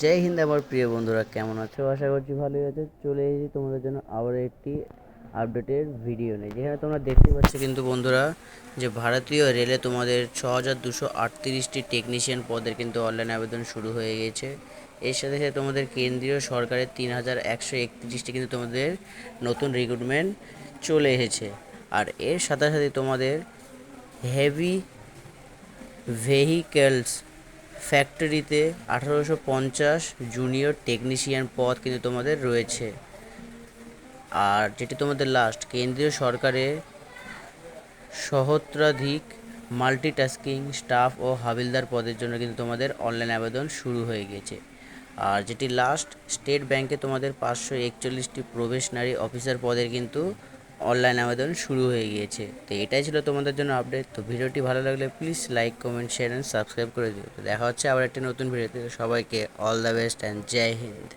জয় হিন্দ আমার প্রিয় বন্ধুরা, কেমন আছো? আশা করছি ভালোই আছো। চলে এসেছি তোমাদের জন্য আবার একটি আপডেটের ভিডিও নেই যেখানে তোমরা দেখতে পাচ্ছ কিন্তু বন্ধুরা, যে ভারতীয় রেলে তোমাদের ছ হাজার দুশো আটত্রিশটি টেকনিশিয়ান পদের কিন্তু অনলাইন আবেদন শুরু হয়ে গেছে। এর সাথে সাথে তোমাদের কেন্দ্রীয় সরকারের তিন হাজার একশো একত্রিশটি কিন্তু তোমাদের নতুন রিক্রুটমেন্ট চলে এসেছে। আর এর সাথে সাথে তোমাদের হেভি ভেহিকেলস ফ্যাক্টরিতে আঠারোশো পঞ্চাশ জুনিয়র টেকনিশিয়ান পদ কিন্তু তোমাদের রয়েছে। আর যেটি তোমাদের লাস্ট কেন্দ্রীয় সরকারের সহস্রাধিক মাল্টিটাস্কিং স্টাফ ও হাবিলদার পদের জন্য কিন্তু তোমাদের অনলাইন আবেদন শুরু হয়ে গেছে। আর যেটি লাস্ট স্টেট ব্যাংকে তোমাদের পাঁচশো একচল্লিশটি প্রবেশনারি অফিসার পদের কিন্তু অনলাইন আবেদন শুরু হয়ে গিয়েছে। তো এটাই ছিল তোমাদের জন্য আপডেট তো ভিডিওটি ভালো লাগলে please like comment share and subscribe করে দিও। তো দেখা হচ্ছে আবার একটি নতুন ভিডিওতে সবাইকে all the best and Jai Hind